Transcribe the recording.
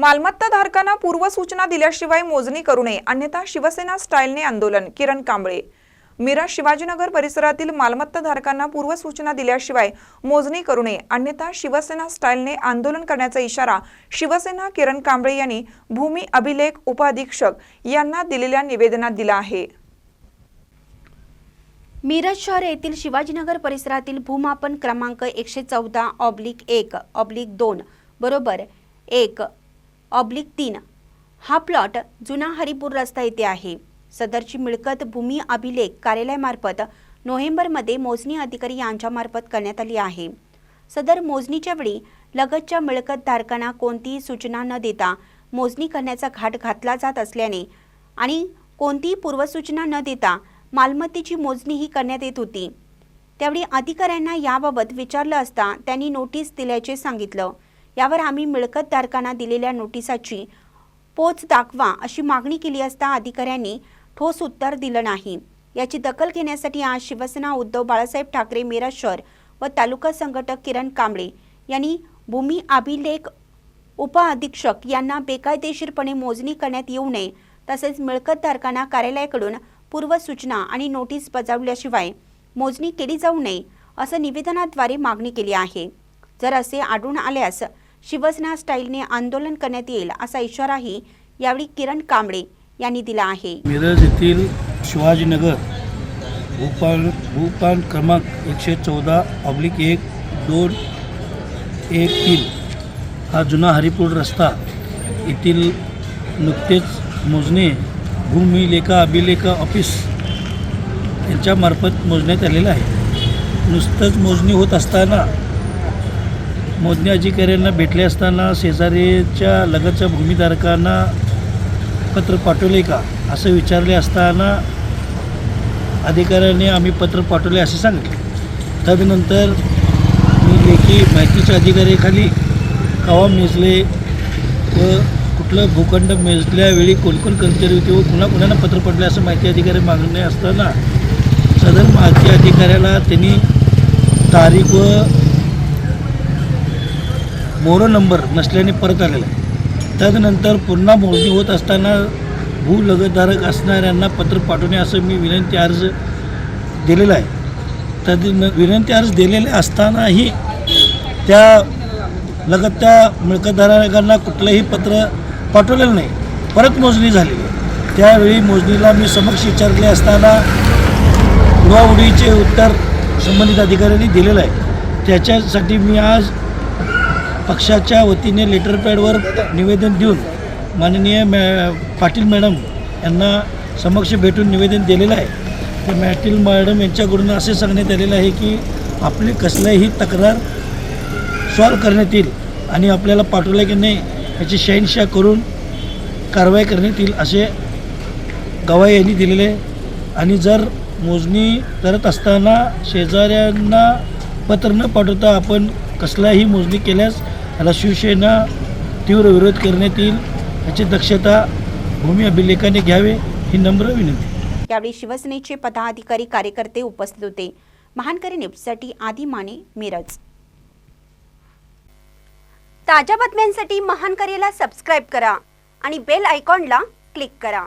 मालमत्ता धारकांना पूर्वसूचना दिल्याशिवाय मोजणी करू नये अन्यथा शिवसेना स्टाईलने आंदोलन. किरण कांबळे. मिरज शिवाजीनगर परिसरातील मालमत्ता धारकांना पूर्वसूचना दिल्याशिवाय मोजणी करू नये अन्यथा शिवसेना स्टाईलने आंदोलन करण्याचा इशारा शिवसेना किरण कांबळे यांनी भूमी अभिलेख उपअधीक्षक यांना दिलेल्या निवेदनात दिला आहे. मिरज शहर येथील शिवाजीनगर परिसरातील भूमापन क्रमांक एकशे चौदा ऑब्लिक एक ऑब्लिक दोन बरोबर एक ऑब्लिक तीन. हा प्लॉट जुना हरिपूर रस्ता येथे आहे. सदरची मिळकत भूमी अभिलेख कार्यालयामार्फत नोव्हेंबरमध्ये मोजणी अधिकारी यांच्यामार्फत करण्यात आली आहे. सदर मोजणीच्या वेळी लगतच्या मिळकतधारकांना कोणतीही सूचना न देता मोजणी करण्याचा घाट घातला जात असल्याने आणि कोणतीही पूर्वसूचना न देता मालमत्तेची मोजणीही करण्यात येत होती. त्यावेळी अधिकाऱ्यांना याबाबत विचारलं असता त्यांनी नोटीस दिल्याचे सांगितलं. यावर आम्ही मिळकतधारकांना दिलेल्या नोटिसाची पोच दाखवा अशी मागणी केली असता अधिकाऱ्यांनी ठोस उत्तर दिलं नाही. याची दखल घेण्यासाठी आज शिवसेना उद्धव बाळासाहेब ठाकरे मिरज शहर व तालुका संघटक किरण कांबळे यांनी भूमी अभिलेख उपअधीक्षक यांना बेकायदेशीरपणे मोजणी करण्यात येऊ नये तसेच मिळकतधारकांना कार्यालयाकडून पूर्वसूचना आणि नोटीस बजावल्याशिवाय मोजणी केली जाऊ नये असं निवेदनाद्वारे मागणी केली आहे. जर असे आढळून आल्यास शिवसेना स्टाईलने आंदोलन करण्यात येईल असा इशाराही यावेळी किरण कांबळे यांनी दिला आहे. मिरज येथील शिवाजीनगर भूपान भूपान क्रमांक एकशे चौदा ऑब्लिक एक दोन एक तीन हा जुना हरिपूर रस्ता येथील नुकतेच मोजणे भूमिलेखा अभिलेखा ऑफिस यांच्यामार्फत मोजण्यात आलेलं आहे. नुसतंच मोजणी होत असताना मोजणी अधिकाऱ्यांना भेटले असताना शेजारीच्या लगतच्या भूमीधारकांना पत्र पाठवले का? असं विचारले असताना अधिकाऱ्याने आम्ही पत्र पाठवले असे सांगितले. तदनंतर मी लेखी माहितीच्या अधिकाऱ्याखाली कवा मेजले व कुठलं भूखंड मेजल्यावेळी कोणकोण कर्मचारी होते व कुणा कुणाला पत्र पडले असं माहिती अधिकारी मागणे असताना सदर माहिती अधिकाऱ्याला त्यांनी तारीख व मोरो नंबर नसल्याने परत आलेला आहे. त्यानंतर पुन्हा मोजणी होत असताना भूलगतधारक असणाऱ्यांना पत्र पाठवणे असं मी विनंती अर्ज दिलेला आहे. त्या विनंती अर्ज दिलेले असतानाही त्या लगत त्या मिळकतधारकांना कुठलंही पत्र पाठवलेलं नाही. परत मोजणी झालेली आहे त्यावेळी मोजणीला मी समक्ष विचारले असताना उडवाउडीचे उत्तर संबंधित अधिकाऱ्यांनी दिलेलं आहे. त्याच्यासाठी मी आज पक्षाच्या वतीने लेटर पॅडवर निवेदन देऊन माननीय मॅ पाटील मॅडम यांना समक्ष भेटून निवेदन दिलेलं आहे. तर मॅटील मॅडम यांच्याकडून असे सांगण्यात आलेलं आहे की आपली कसल्याही तक्रार सॉल्व करण्यात येईल आणि आपल्याला पाठवलं की नाही याची शहनशा करून कारवाई करण्यात येईल असे गवाही यांनी दिलेले आहे. आणि जर मोजणी करत असताना शेजाऱ्यांना पत्र न पाठवता आपण कसलाही मोजणी केल्यास याला शिवसेना तीव्र विरोध करण्यात येईल याची दक्षता भूमी अभिलेखाने घ्यावे ही नम्र विनंती. यावेळी शिवसेनेचे पदाधिकारी कार्यकर्ते उपस्थित होते. महानकरी न्यूजसाठी आदी माने मिरज. ताज्या बातम्यांसाठी महानकरीला सबस्क्राईब करा आणि बेल आयकॉनला क्लिक करा.